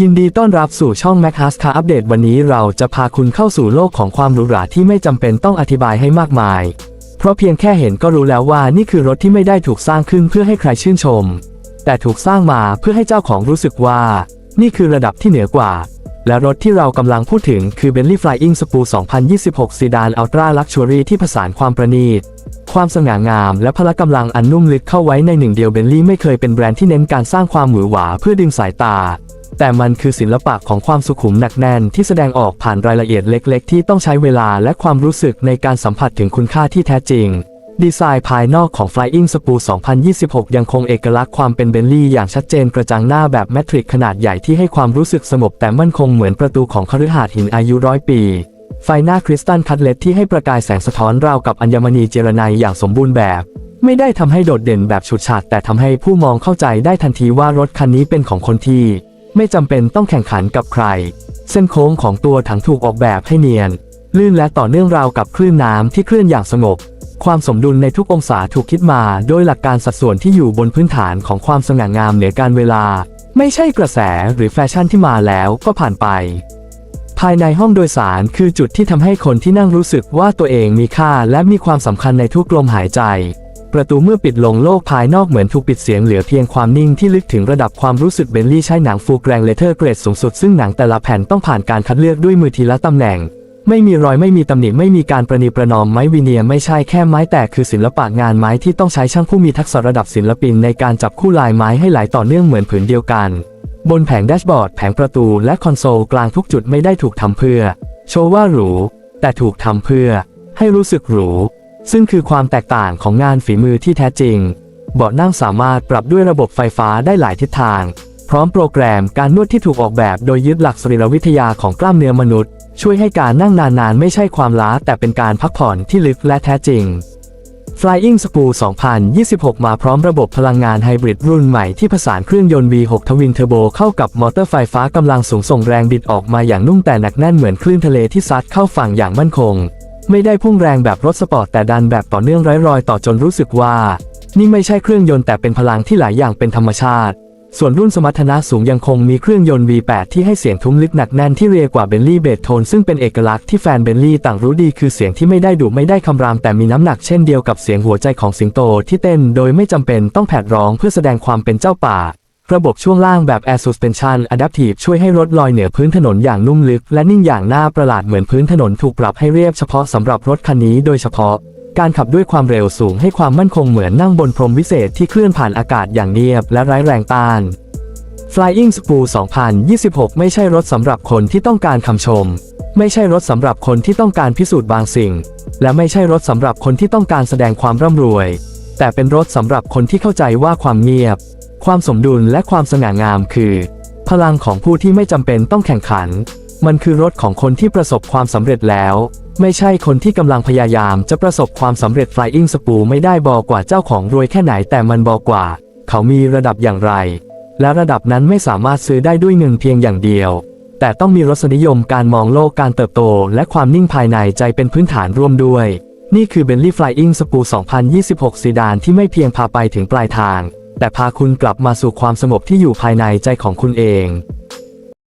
ยินดีต้อนรับสู่ช่อง Mac h a s c a r อัปเดตวันนี้เราจะพาคุณเข้าสู่โลกของความหรูหราที่ไม่จำเป็นต้องอธิบายให้มากมาย เพราะเพียงแค่เห็นก็รู้แล้วว่านี่คือรถที่ไม่ได้ถูกสร้างขึ้นเพื่อให้ใครชื่นชม แต่ถูกสร้างมาเพื่อให้เจ้าของรู้สึกว่า นี่คือระดับที่เหนือกว่า และรถที่เรากำลังพูดถึงคือ Bentley Flying Spur 2026 Sedan Ultra Luxury ที่ผสานความประณีต ความสง่างาม และพละกำลังอันนุ่มลึกเข้าไว้ในหนึ่งเดียวเบนลี่ไม่เคยเป็นแบรนด์ที่เน้นการสร้างความหวือหวาเพื่อดึงสายตา แต่มันคือศิลปะของความสุขุมหนักแน่นที่แสดงออกผ่านรายละเอียดเล็ก ๆ ที่ต้องใช้เวลาและความรู้สึกในการสัมผัสถึงคุณค่าที่แท้จริง ดีไซน์ภายนอกของ Flying Spur 2026 ยังคงเอกลักษณ์ความเป็นเบนลี่อย่างชัดเจนกระจังหน้าแบบแมทริกขนาดใหญ่ที่ให้ความรู้สึกสงบแต่มั่นคงเหมือนประตูของคฤหาสน์หินอายุร้อยปี ไฟหน้าคริสตัลคัตเลตที่ให้ประกายแสงสะท้อนราวกับอัญมณีเจรไนอย่างสมบูรณ์แบบ ไม่ได้ทำให้โดดเด่นแบบฉุดฉาดแต่ทำให้ผู้มองเข้าใจได้ทันทีว่ารถคันนี้เป็นของคนที่ ไม่จำเป็นต้องแข่งขันกับใคร เส้นโค้งของตัวถังถูกออกแบบให้เนียนลื่นและต่อเนื่องราวกับคลื่นน้ำที่เคลื่อนอย่างสงบ ความสมดุลในทุกองศาถูกคิดมาโดยหลักการสัดส่วนที่อยู่บนพื้นฐานของความสง่างามเหนือการเวลา ไม่ใช่กระแสหรือแฟชั่นที่มาแล้วก็ผ่านไป ภายในห้องโดยสารคือจุดที่ทำให้คนที่นั่งรู้สึกว่าตัวเองมีค่าและมีความสำคัญในทุกลมหายใจ ประตูเมื่อปิดลงโลกภายนอกเหมือนถูกปิดเสียงเหลือเพียงความนิ่งที่ลึกถึงระดับความรู้สึกเบนลี่ใช้หนังฟูแกรงเลเทอร์เกรดสูงสุดซึ่งหนังแต่ละแผ่นต้องผ่านการคัดเลือกด้วยมือทีละตำแหน่ง ไม่มีรอยไม่มีตำหนิไม่มีการประนีประนอมไม้วิเนียไม่ใช่แค่ไม้แต่คือศิลปะงานไม้ที่ต้องใช้ช่างผู้มีทักษะระดับศิลปินในการจับคู่ลายไม้ให้ไหลต่อเนื่องเหมือนผืนเดียวกัน บนแผงแดชบอร์ดแผงประตูและคอนโซลกลางทุกจุดไม่ได้ถูกทำเพื่อ โชว์ว่าหรู แต่ถูกทำเพื่อ ให้รู้สึกหรู ซึ่งคือความแตกต่างของงานฝีมือที่แท้จริง เบาะนั่งสามารถปรับด้วยระบบไฟฟ้าได้หลายทิศทาง พร้อมโปรแกรมการนวดที่ถูกออกแบบโดยยึดหลักสรีรวิทยาของกล้ามเนื้อมนุษย์ ช่วยให้การนั่งนานๆ ไม่ใช่ความล้า แต่เป็นการพักผ่อนที่ลึกและแท้จริง Flying Spur 2026 มาพร้อมระบบพลังงานไฮบริดรุ่นใหม่ที่ผสานเครื่องยนต์ V6 ทวินเทอร์โบเข้ากับมอเตอร์ไฟฟ้ากำลังสูงส่งแรงบิดออกมาอย่างนุ่มแต่หนักแน่นเหมือนคลื่นทะเลที่ซัดเข้าฝั่งอย่างมั่นคง ไม่ได้พุ่งแรงแบบรถสปอร์ตแต่ดันแบบต่อเนื่องไร้รอยต่อจนรู้สึกว่า นี่ไม่ใช่เครื่องยนต์แต่เป็นพลังที่หลายอย่างเป็นธรรมชาติ ส่วนรุ่นสมรรถนะสูงยังคงมีเครื่องยนต์ V8 ที่ให้เสียงทุ้มลึกหนักแน่นที่เรียกว่าเบนลี่เบสโทนซึ่งเป็นเอกลักษณ์ที่แฟนเบนลี่ต่างรู้ดีคือเสียงที่ไม่ได้ดุไม่ได้คำรามแต่มีน้ำหนักเช่นเดียวกับเสียงหัวใจของสิงโตที่เต้นโดยไม่จำเป็นต้องแผดร้องเพื่อแสดงความเป็นเจ้าป่า ระบบช่วงล่างแบบ Air Suspension Adaptive ช่วยให้รถลอยเหนือพื้นถนนอย่างนุ่มลึก และนิ่งอย่างน่าประหลาดเหมือนพื้นถนนถูกปรับให้เรียบเฉพาะสำหรับรถคันนี้โดยเฉพาะ การขับด้วยความเร็วสูงให้ความมั่นคงเหมือนนั่งบนพรมวิเศษที่เคลื่อนผ่านอากาศอย่างเนียบและไร้แรงต้าน Flying Spur 2026 ไม่ใช่รถสำหรับคนที่ต้องการคำชม ไม่ใช่รถสำหรับคนที่ต้องการพิสูจน์บางสิ่ง และไม่ใช่รถสำหรับคนที่ต้องการแสดงความร่ำรวย แต่เป็นรถสำหรับคนที่เข้าใจว่าความเงียบ ความสมดุลและความสง่างามคือ พลังของผู้ที่ไม่จำเป็นต้องแข่งขัน มันคือรถของคนที่ประสบความสำเร็จแล้ว ไม่ใช่คนที่กำลังพยายามจะประสบความสำเร็จ Flying Spur ไม่ได้บอกว่าเจ้าของรวยแค่ไหนแต่มันบอกว่า เขามีระดับอย่างไร และระดับนั้นไม่สามารถซื้อได้ด้วยเงินเพียงอย่างเดียว แต่ต้องมีรสนิยมการมองโลกการเติบโต และความนิ่งภายในใจเป็นพื้นฐานร่วมด้วย นี่คือ Bentley Flying Spur 2026 ซีดานที่ไม่เพียงพาไปถึงปลายทาง แต่พาคุณกลับมาสู่ความสงบที่อยู่ภายในใจของคุณเอง